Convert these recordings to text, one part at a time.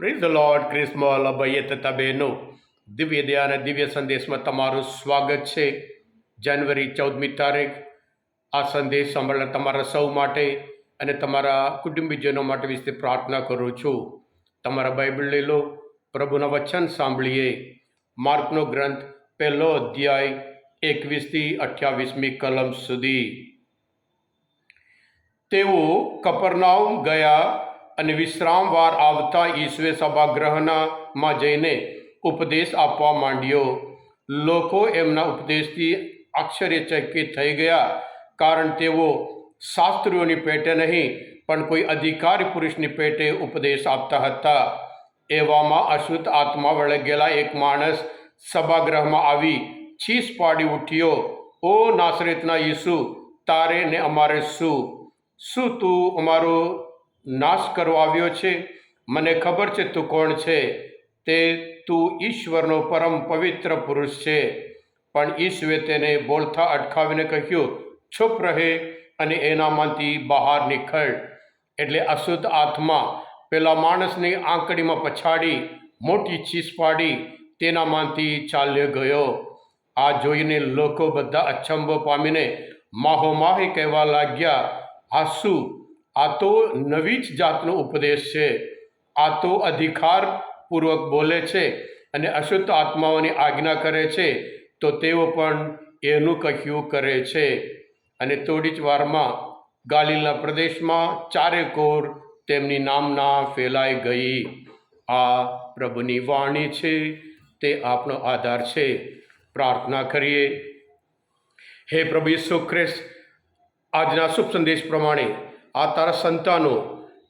Praise lord ક્રિસ્મોલ અભય તથા બહેનો દિવ્ય અને દિવ્ય સંદેશમાં તમારું સ્વાગત છે. જાન્યુઆરી ચૌદમી તારીખ. આ સંદેશ સાંભળનાર તમારા સૌ માટે અને તમારા કુટુંબીજનો માટે વિશે પ્રાર્થના કરું છું. તમારા બાઇબલ લઈ લો. પ્રભુના વચન સાંભળીએ. માર્કનો ગ્રંથ પહેલો અધ્યાય એકવીસથી અઠ્યાવીસમી કલમ સુધી. તેઓ કપરનાઉમ ગયા અને વિશ્રામવાર આવતા ઈશ્વે સભાગ્રહનામાં જઈને ઉપદેશ આપવા માંડ્યો. લોકો એમના ઉપદેશથી આશ્ચર્યચકિત થઈ ગયા, કારણ તેઓ શાસ્ત્રીઓની પેટે નહીં, પણ કોઈ અધિકારી પુરુષની પેટે ઉપદેશ આપતા હતા. એવામાં અશુદ્ધ આત્મા વળગેલા એક માણસ સભાગૃહમાં આવી છીસ પાડી ઉઠ્યો, ઓ નાસરેતના ઈસુ, તારે ને અમારે શું? શું તું અમારો નાશ કરવા આવ્યો છે? મને ખબર છે તું કોણ છે? તે તું ઈશ્વરનો પરમ પવિત્ર પુરુષ છે. પણ ઈશ્વે તેને બોલતા અટકાવીને કહ્યું છુપ રહે અને એનામાંથી બહાર નીકળ. એટલે અશુદ્ધ આત્મા પેલા માણસની આંકડીમાં પછાડી મોટી ચીસ પાડી તેનામાંથી ચાલ્યો ગયો. આ જોઈને લોકો બધા અચંબો પામીને માહોમાહી કહેવા લાગ્યા આ શું આ તો નવી જ જાતનો ઉપદેશ છે. આ તો અધિકારપૂર્વક બોલે છે અને અશુદ્ધ આત્માઓની આજ્ઞા કરે છે. તો તેઓ પણ એનું કહ્યું કરે છે. અને થોડી જ વારમાં ગાલિલના પ્રદેશમાં ચારે કોર તેમની નામના ફેલાઈ ગઈ. આ પ્રભુની વાણી છે, તે આપણો આધાર છે. પ્રાર્થના કરીએ. હે પ્રભુ ઈસુ ખ્રિસ્ત, આજના શુભ સંદેશ પ્રમાણે આ તારા સંતાનો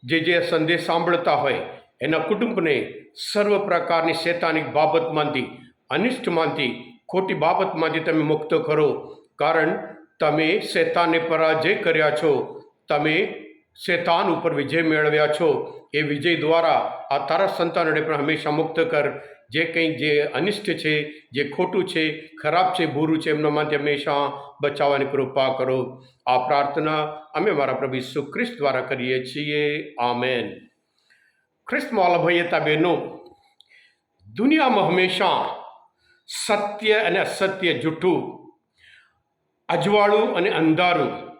જે જે સંદેશ સાંભળતા હોય, એના કુટુંબને સર્વ પ્રકારની શૈતાનિક બાબતમાંથી અનિષ્ટમાંથી ખોટી બાબતમાંથી તમે મુક્ત કરો. કારણ તમે શૈતાનને પરાજય કર્યા છો. તમે શૈતાન ઉપર વિજય મેળવ્યા છો. એ વિજય દ્વારા આ તારા સંતાનોને પણ હંમેશા મુક્ત કર. જે કંઈ જે અનિષ્ટ છે, જે ખોટું છે, ખરાબ છે બુરું છે એમનામાંથી હંમેશા બચાવવાની કૃપા કરો. આ પ્રાર્થના અમે મારા પ્રભુ ઈસુ ખ્રિસ્ત દ્વારા કરીએ છીએ. આમેન. ખ્રિસ્ત અલભયતા બહેનો, દુનિયામાં હંમેશા સત્ય અને અસત્ય જૂઠું, અજવાળું અને અંધારું,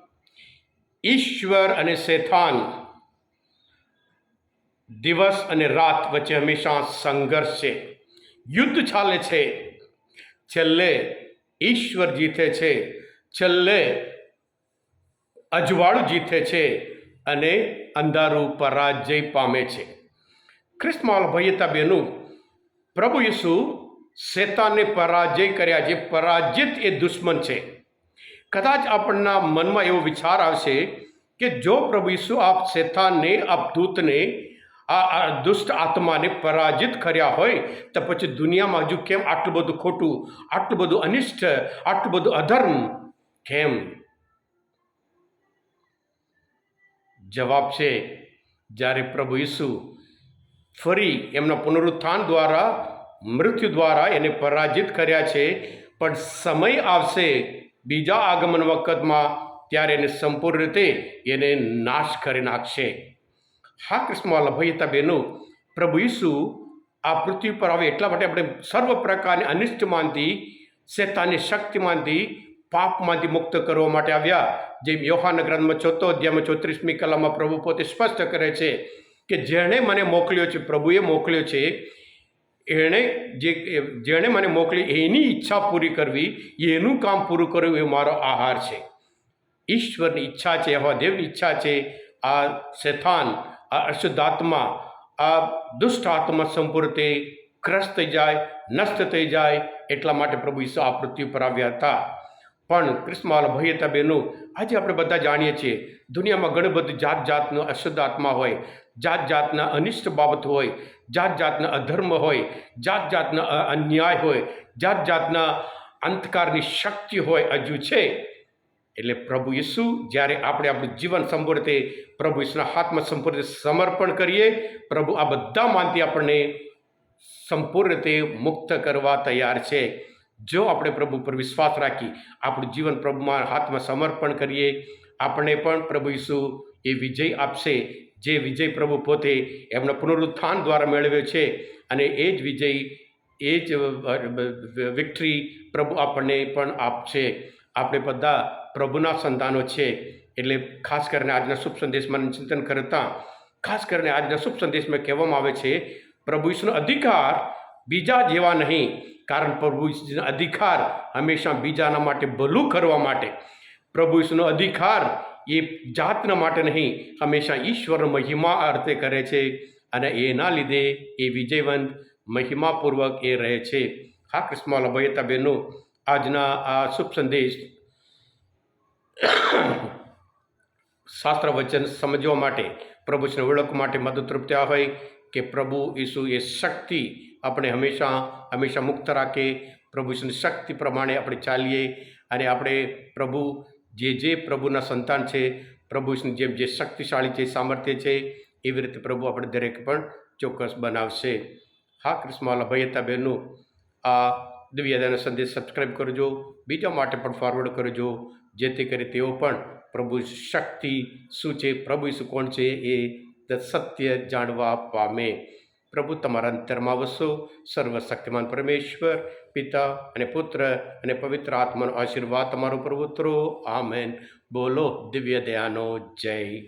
ઈશ્વર અને શેથાન દિવસ અને રાત વચ્ચે હંમેશા સંઘર્ષ છે. યુદ્ધ ચાલે છે. છેલ્લે ઈશ્વર જીતે છે. છેલ્લે અજવાળું જીતે છે અને અંધારું પરાજય પામે છે. ખ્રિસ્તમાલ ભયતા બેનું પ્રભુ યસુ શેતાને પરાજય કર્યા જે પરાજિત એ દુશ્મન છે. કદાચ આપણના મનમાં એવો વિચાર આવશે કે જો પ્રભુ ઈસુ આપ શેતાનને આપ દૂતને આ દુષ્ટ આત્માને પરાજિત કર્યા હોય તો પછી દુનિયામાં હજુ કેમ આટલું બધું ખોટું, આટલું બધું અનિષ્ટ, આટલું બધું અધર્મ? કેમ? જવાબ છે, જ્યારે પ્રભુ ઈસુ ફરી એમના પુનરુત્થાન દ્વારા, મૃત્યુ દ્વારા એને પરાજિત કર્યા છે, પણ સમય આવશે બીજા આગમન વખતમાં, ત્યારે એને સંપૂર્ણ રીતે એને નાશ કરી નાખશે. હા કૃષ્ણમાં લભયતા બેનો, પ્રભુ ઈસુ, આ પૃથ્વી પર આવે એટલા માટે આપણે સર્વ પ્રકારની અનિષ્ટમાંથી શેતાની શક્તિમાંથી પાપમાંથી મુક્ત કરવા માટે આવ્યા. જેમ યોહાન ગ્રંથમાં ચોથો અધ્યાયમાં ચોત્રીસમી કલામાં પ્રભુ પોતે સ્પષ્ટ કરે છે કે જેણે મને મોકલ્યો છે, પ્રભુએ મોકલ્યો છે, એણે જે જેણે મને મોકલી એની ઈચ્છા પૂરી કરવી, એનું કામ પૂરું કરવું એ મારો આહાર છે. ઈશ્વરની ઈચ્છા છે હવા દેવની ઈચ્છા છે, આ શેતાન આ અશુદ્ધાત્મા, આ દુષ્ટ આત્મા સંપૂર્ણ તે થઈ જાય, નષ્ટ થઈ જાય એટલા માટે પ્રભુ ઈસુ આ પૃથ્વી પર આવ્યા હતા. પણ ક્રિસ્માલ ભયતા બહેનો આજે આપણે બધા જાણીએ છીએ, દુનિયામાં ઘણી બધી જાત જાતનો અશુદ્ધ આત્મા હોય જાત જાતના અનિષ્ટ બાબત હોય જાત જાતના અધર્મ હોય જાત જાતના અન્યાય હોય જાત જાતના અંધકારની શક્તિ હોય, હજુ છે. એટલે પ્રભુ ઈસુ, જ્યારે આપણે આપણું જીવન સંપૂર્ણ રીતે પ્રભુ ઈસુના હાથમાં સંપૂર્ણ રીતે સમર્પણ કરીએ, પ્રભુ આ બધા માનથી આપણને સંપૂર્ણ રીતે મુક્ત કરવા તૈયાર છે. જો આપણે પ્રભુ પર વિશ્વાસ રાખી આપણું જીવન પ્રભુમાં હાથમાં સમર્પણ કરીએ, આપણે પણ પ્રભુ ઈસુ એ વિજય આપશે. જે વિજય પ્રભુ પોતે એમના પુનરુત્થાન દ્વારા મેળવ્યો છે અને એ જ વિજય, એ જ વિક્ટરી પ્રભુ આપણને પણ આપશે. આપણે બધા પ્રભુના સંતાનો છે. એટલે ખાસ કરીને આજના શુભ સંદેશમાં ચિંતન કરતા, ખાસ કરીને આજના શુભ સંદેશમાં કહેવામાં આવે છે, પ્રભુ ઈશ્વરનો અધિકાર બીજા જેવા નહીં, કારણ પ્રભુ ઈશ્વરનો અધિકાર હંમેશા બીજાના માટે ભલું કરવા માટે. પ્રભુ ઈશ્વરનો અધિકાર એ જાતના માટે નહીં, હંમેશા ઈશ્વર મહિમા અર્થે કરે છે અને એના લીધે એ વિજયવંત, મહિમાપૂર્વક એ રહે છે. હા, કૃષ્ણ લભયતા બહેનો, આજના આ શુભ સંદેશ શાસ્ત્ર વચન સમજવા માટે પ્રભુને ઓળખ માટે મદદરૂપ થયા હોય કે પ્રભુ ઈસુ એ શક્તિ આપણે હંમેશા હંમેશા મુક્ત રાખે પ્રભુ ઈસુની શક્તિ પ્રમાણે આપણે ચાલીએ અને આપણે પ્રભુ જે જે પ્રભુના સંતાન છે પ્રભુ ઈસુની જેમ જે શક્તિશાળી છે, સામર્થ્ય છે, એવી રીતે પ્રભુ આપણે દરેક પણ ચોક્કસ બનાવશે. હા કૃષ્ણવાલા ભૈયતા બહેનો, આ દિવ્યાદાના સંદેશ સબસ્ક્રાઈબ કરજો. બીજા માટે પણ ફોરવર્ડ કરજો. જેથી કરી તેઓ પણ પ્રભુ શક્તિ શું છે, પ્રભુ શું કોણ છે એ સત્ય જાણવા પામે. પ્રભુ તમારા અંતરમાં વસો. સર્વશક્તિમાન પરમેશ્વર, પિતા અને પુત્ર અને પવિત્ર આત્માનો આશીર્વાદ તમારો પ્રભુત્રો ઉતરો. આમેન. બોલો, દિવ્ય દયાનો જય.